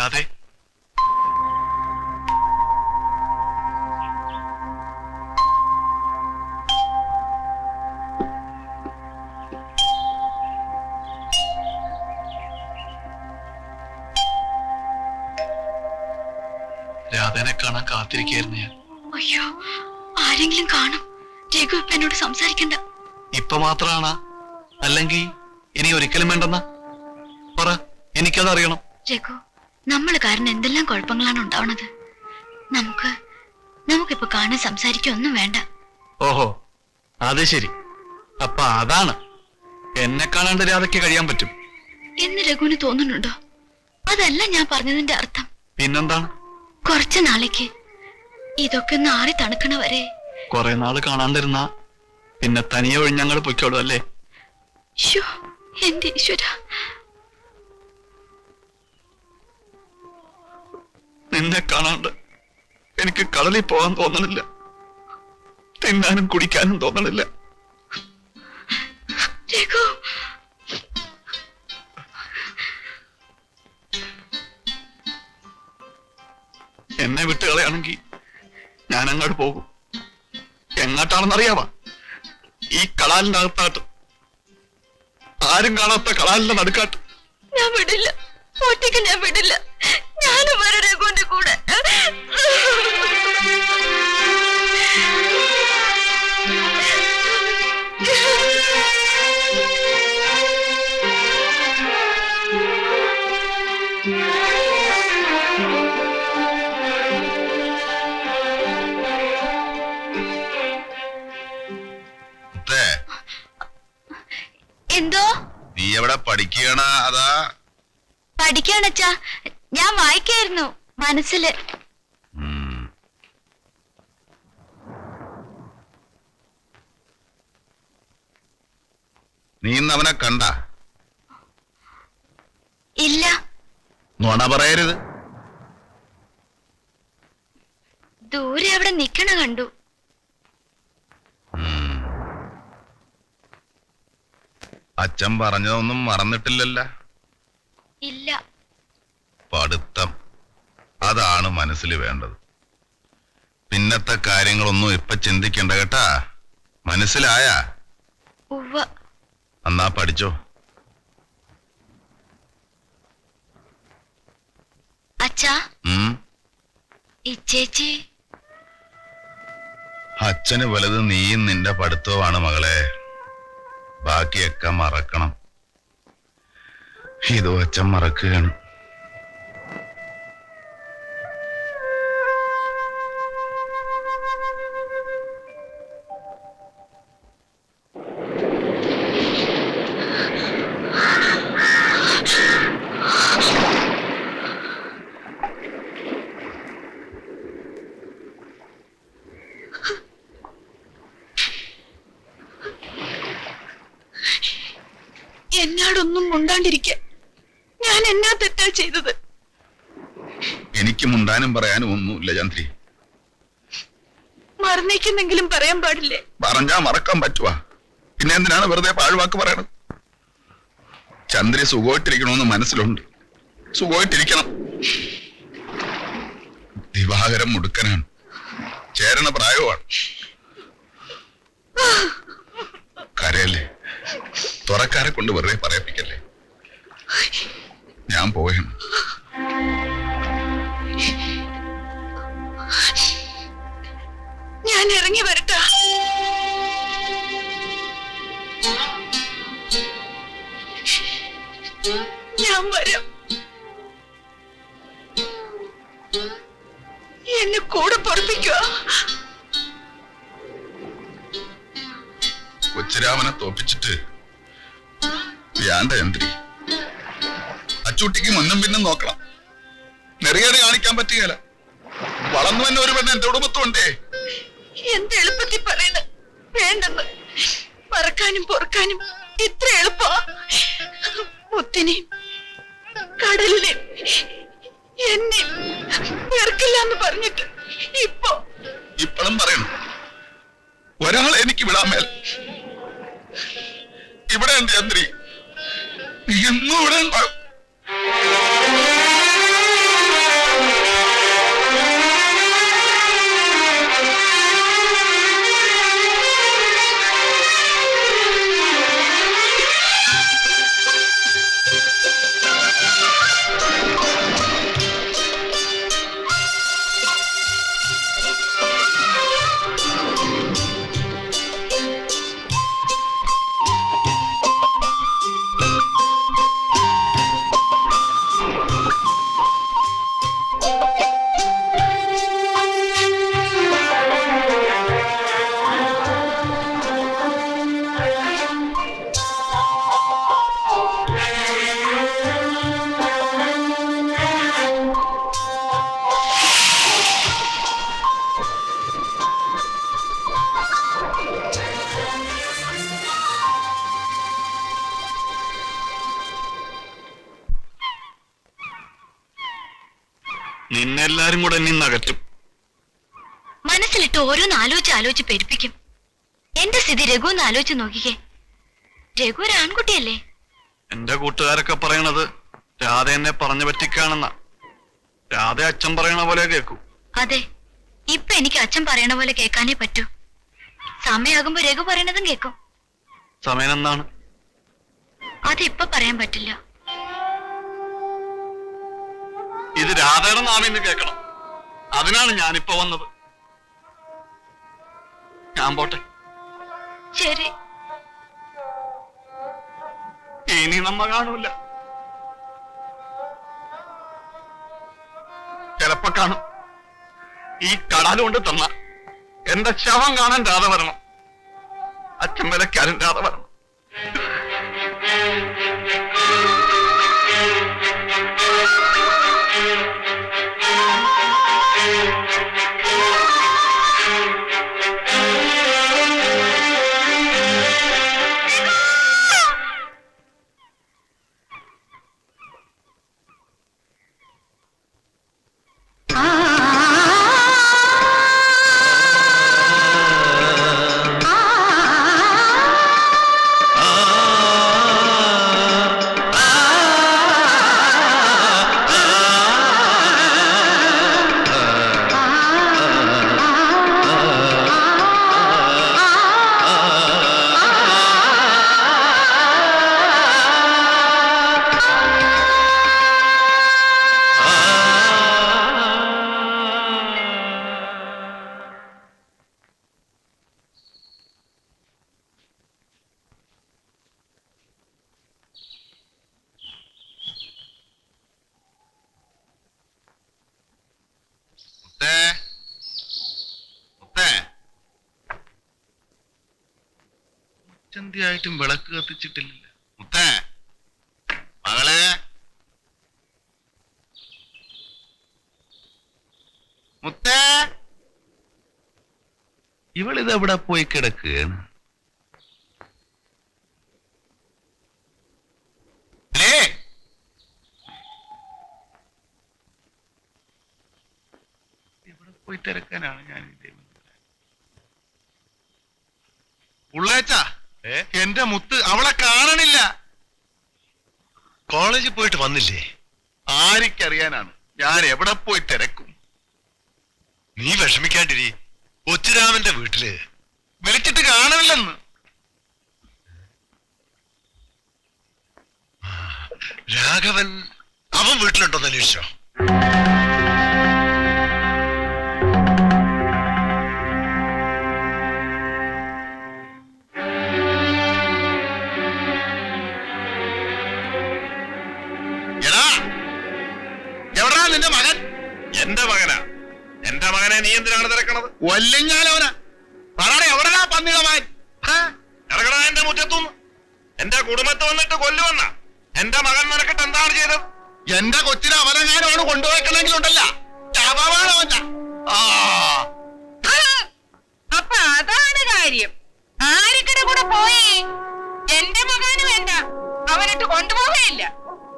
രാധേ രാധേനെ കാണാൻ കാത്തിരിക്കായിരുന്നു ഞാൻ. അയ്യോ ആരെങ്കിലും കാണും. രഘു ഇപ്പൊ എന്നോട് സംസാരിക്കണ്ട. ഇപ്പൊ മാത്രാണ്? അല്ലെങ്കിൽ ഇനി ഒരിക്കലും വേണ്ടെന്ന? പറ എനിക്കതറിയണം. രഘു നമ്മൾ കാരണം എന്തെല്ലാം കുഴപ്പങ്ങളാണ് ഉണ്ടാവണത്? നമുക്ക് നമുക്കിപ്പോ കാണാൻ സംസാരിക്കുക ഒന്നും വേണ്ട. ഓഹോ അത് ശരി. അപ്പൊ അതാണ്. എന്നെ കാണാണ്ട് രാധയ്ക്ക് കഴിയാൻ പറ്റും. എന്ന് രഘുവിന് തോന്നുന്നുണ്ടോ? അതല്ല ഞാൻ പറഞ്ഞതിന്റെ അർത്ഥം. പിന്നെന്താണ്? കുറച്ചു നാളേക്ക് ഇതൊക്കെ ഒന്ന് ആറി തണുക്കണ വരെ. കുറെ നാൾ കാണാണ്ടിരുന്ന പിന്നെ തനിയെ ഒഴിഞ്ഞങ്ങൾ പൊയ്ക്കോളൂ അല്ലേ? എന്റെ ഈശ്വര. നിന്നെ കാണാണ്ട് എനിക്ക് കടലിൽ പോകാൻ തോന്നണില്ല. തിന്നാനും കുടിക്കാനും തോന്നണില്ല. എന്നെ വിട്ട് കളയാണെങ്കിൽ ഞാൻ അങ്ങോട്ട് പോകും. എങ്ങോട്ടാണെന്നറിയാവാ? ഈ കളാലിന്റെ അകത്താട്ട്. ആരും കാണാത്ത കളാലിന്റെ നടുക്കാട്ട്. ഞാൻ വിടില്ല. ഒറ്റയ്ക്ക് ഞാൻ വിടില്ല. ഞാനും വരും രഘുവിന്റെ കൂടെ. എന്തോ? നീ എവിടെ പഠിക്കുകയാണ്? അതാ. പഠിക്കാണച്ചാ ഞാൻ വായിക്കായിരുന്നു. മനസ്സിൽ. നീ ഇന്ന് അവനെ കണ്ട? ഇല്ല. നുണ പറയരുത്. ദൂരെ അവിടെ നിക്കണ കണ്ടു. അച്ഛൻ പറഞ്ഞതൊന്നും മറന്നിട്ടില്ലല്ല. ഇല്ല. പഠിത്തം. അതാണ് മനസ്സിൽ വേണ്ടത്. പിന്നത്തെ കാര്യങ്ങളൊന്നും ഇപ്പൊ ചിന്തിക്കണ്ട കേട്ടാ. മനസ്സിലായ? എന്നാ പഠിച്ചോ. അച്ഛാ. ഇച്ചേച്ചി അച്ഛന് വലുത് നീയും നിന്റെ പഠിത്തവുമാണ് മകളെ. ബാക്കിയൊക്കെ മറക്കണം. ഇതോ അച്ഛൻ മറക്കുകയാണ്. ഞാൻ എന്നാ തെറ്റാ ചെയ്തത്? എനിക്ക് മുണ്ടാനും പറയാനും ഒന്നുമില്ല ചന്ദ്രി. മറന്നേക്കുന്നെങ്കിലും പറയാൻ പാടില്ലേ? പറഞ്ഞാ മറക്കാൻ പറ്റുവാ. പിന്നെ എന്തിനാണ് വെറുതെ പാഴ്വാക്ക് പറയണത്? ചന്ദ്രി സുഖമായിട്ടിരിക്കണമെന്ന് മനസ്സിലുണ്ട്. സുഖമായിട്ടിരിക്കണം. ദിവാകരം മുടുക്കനാണ്. ചേരണ പ്രായമാണ് കരയല്ലേ? തുറക്കാരെ കൊണ്ട് വെറുതെ പറയിപ്പിക്കല്ലേ? ഞാൻ പോയി. ഞാൻ ഇറങ്ങി വരട്ടാ. നോക്കണം. നെറിയേറി കാണിക്കാൻ പറ്റുകയില്ല. വളർന്നു തന്നെ ഒരു പെണ്ണ് എന്റെ കുടുംബത്തുണ്ടേ. എന്ത് എളുപ്പത്തിൽ പറയുന്നു? വേണ്ടെന്ന്. പറക്കാനും പൊറുക്കാനും ഇത്ര എളുപ്പ. മുത്തിനെയും കടലിനെയും എന്നെ വെറുക്കില്ല എന്ന് പറഞ്ഞിട്ട് ഇപ്പൊ ഇപ്പോഴും പറയണം. ഒരാളെ എനിക്ക് വിടാൻ മേൽ. ഇവിടെ ഉണ്ട് ചന്ദ്രി നീ എന്നും ഇവിടെ ഉണ്ടാവും. ഓരോന്ന് ആലോചിച്ച് ആലോചിച്ച് പെരുപ്പിക്കും എന്റെ സ്ഥിതി രഘു ഒന്ന് ആലോചിച്ച് നോക്കിക്കേ. രഘു ഒരു ആൺകുട്ടിയല്ലേ? എന്റെ കൂട്ടുകാരൊക്കെ പറയണത് രാധ എന്നെ പറഞ്ഞു പറ്റിക്കാണെന്നാ. രാധ അച്ഛൻ പറയണ പോലെ കേൾക്കൂ അതെ ഇപ്പൊ എനിക്ക് അച്ഛൻ പറയണ പോലെ കേൾക്കാനേ പറ്റൂ. സമയാകുമ്പോ രഘു പറയണതും കേൾക്കും. സമയം എന്താണ്? അതിപ്പൊ പറയാൻ പറ്റില്ല. ഇത് രാധയുടെ നാമിന്ന് കേൾക്കണം. അതിനാണ് ഞാനിപ്പോ വന്നത്. ഞാൻ പോട്ടെ. ശരി. ഇനി നമ്മ കാണൂല. ചിലപ്പോ കാണും. ഈ കടലുകൊണ്ട് തന്ന എന്റെ ശവം കാണാൻ രാധ വരണം. അച്ഛൻ വിലക്കാനും രാധ വരണം. ചന്തിയായിട്ടും വിളക്ക് കത്തിച്ചിട്ടില്ല. മുത്തേ മകളെ. മുത്തേ. ഇവളിതെവിടെ പോയി കിടക്കുകയാണ് അല്ലേ എവിടെ പോയി തിരക്കാനാണ് ഞാൻ ഉള്ളേച്ച എന്റെ മുത്ത് അവളെ കാണണില്ല കോളേജിൽ പോയിട്ട് വന്നില്ലേ? ആരിക്കറിയാനാണ്? ഞാൻ എവിടെ പോയി തിരക്കും? നീ വിഷമിക്കാണ്ടിരി. ഒച്ചുരാമന്റെ വീട്ടിൽ. വിളിച്ചിട്ട് കാണില്ലെന്ന് രാഘവൻ അവൻ വീട്ടിലുണ്ടോന്ന് അന്വേഷിച്ചോ? നിന്റെ മകൻ? എന്റെ മകനാ. എന്റെ മകനെ നീ എന്തിനാണ് തിരക്കണത്? കൊല്ലിഞ്ഞാലവനാ പറയണ എവിടെയാ ഹാ? ഇറങ്ങടാ എന്റെ മുറ്റത്തുനിന്ന് എന്റെ കുടുംബത്ത് വന്നിട്ട് കൊല്ലുവന്ന. എന്റെ മകൻ നിനക്കിട്ട് എന്താണ് ചെയ്തത്? എന്റെ കൊച്ചിനെ അവനെങ്ങാനും കൊണ്ടുപോയിക്കണമെങ്കിൽ ഉണ്ടല്ല അപ്പൊ അതാണ് കാര്യം. ആരിക്കടെ കൂടെ പോയി? എന്റെ മകന് വേണ്ട. അവനിട്ട് കൊണ്ടുപോവുകയില്ല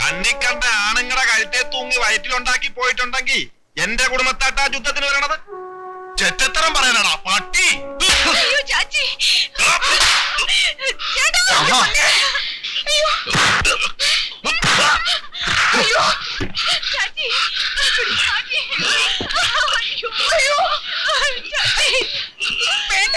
കണ്ണിക്കണ്ട ആണുങ്ങളുടെ കഴുത്തെ തൂങ്ങി വയറ്റിലുണ്ടാക്കി പോയിട്ടുണ്ടെങ്കിൽ എന്റെ കുടുംബത്താട്ടാ യുദ്ധത്തിന് വരണത്? ചെറ്റത്തരം പറയാനാടാ പട്ടി. അയ്യോ ചാച്ചി. ചേട്ടാ ആഹാ. അയ്യോ. അയ്യോ. ചാച്ചി ചാച്ചി. അയ്യോ അയ്യോ. ചാച്ചി. വേണ്ട.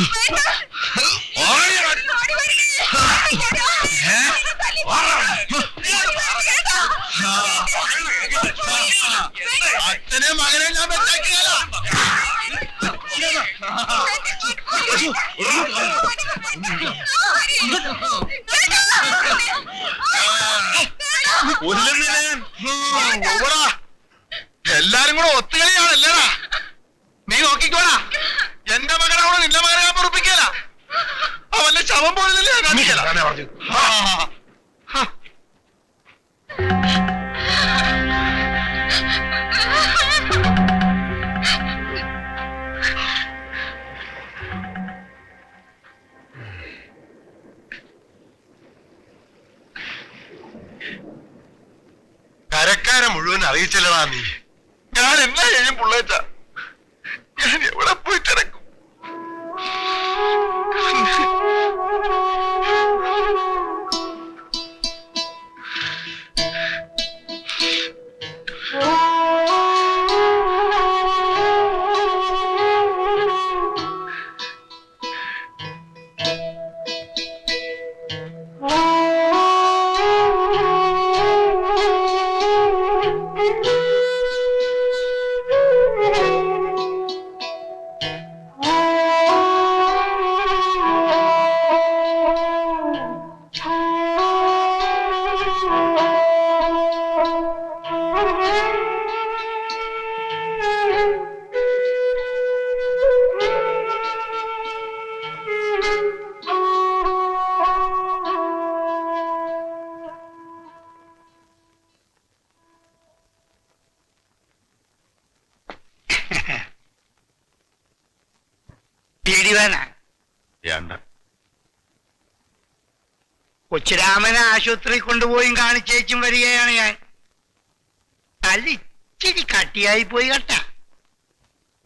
Bitch! ശവം പോലെ പറഞ്ഞു. കരക്കാരെ മുഴുവൻ അറിയിച്ചില്ലടാ നീ. ഞാൻ എന്നാ ചെയ്യും പുള്ളേറ്റാ കൊച്ചുരാമനെ ആശുപത്രി കൊണ്ടുപോയും കാണിച്ചേച്ചും വരികയാണ് ഞാൻ. അല്ല ഇച്ചിരി കട്ടിയായി പോയി കേട്ട.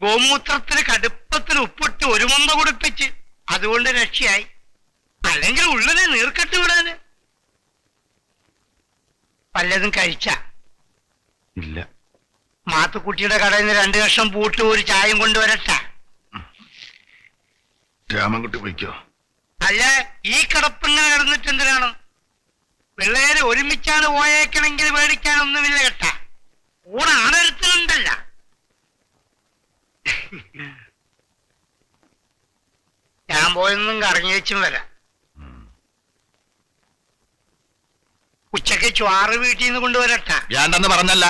ഗോമൂത്രത്തിന് കടുപ്പത്തിന് ഉപ്പിട്ട് ഒരു മുമ്പ് കുടിപ്പിച്ച് അതുകൊണ്ട് രക്ഷയായി. അല്ലെങ്കിൽ ഉള്ളിനെ നീർക്കെട്ട് വിടാന്. പലതും കഴിച്ച? ഇല്ല. മാത്തുക്കുട്ടിയുടെ കടയിൽ നിന്ന് രണ്ടു കഷ്ണം പൂട്ട് ഒരു ചായം കൊണ്ടുവരട്ടെ. രാമൻകുട്ടി പോയിക്കോ? അല്ല ഈ കിടപ്പിങ്ങനെ കിടന്നിട്ട് എന്തിനാണ്? പിള്ളേര് ഒരുമിച്ചാണ് പോയേക്കണെങ്കിൽ മേടിക്കാനൊന്നുമില്ല കേട്ട. കൂടെ ആണൊരുത്തനുണ്ടല്ല ഞാൻ പോയൊന്നും കറങ്ങിയേച്ചും വരാം. ഉച്ചയ്ക്ക് ചുവാറ് വീട്ടിൽ നിന്ന് കൊണ്ടുവരട്ടെ വേണ്ടെന്ന് പറഞ്ഞല്ല.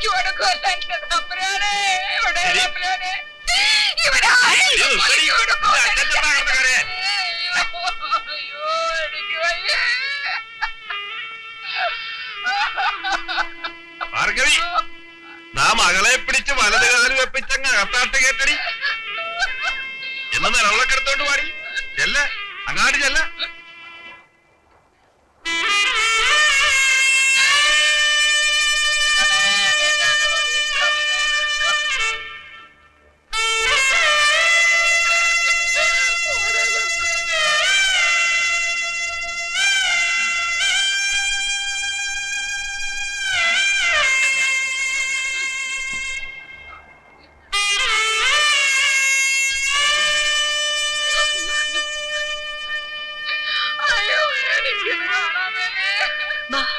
കൊലയ്ക്ക് കൊടുക്കുമല്ലോ, തമ്പുരാനെ. എവിടെ തമ്പുരാനെ? ഭാർഗവി നാ മകളെ പിടിച്ച് വലത് കാൽ വെപ്പിച്ചങ്ങ് അകത്താട്ട് കേട്ടടി എന്ന് നിലവിളക്ക് എടുത്തോണ്ട് പാടി ചെല്ല അങ്ങാടി ചെല്ല my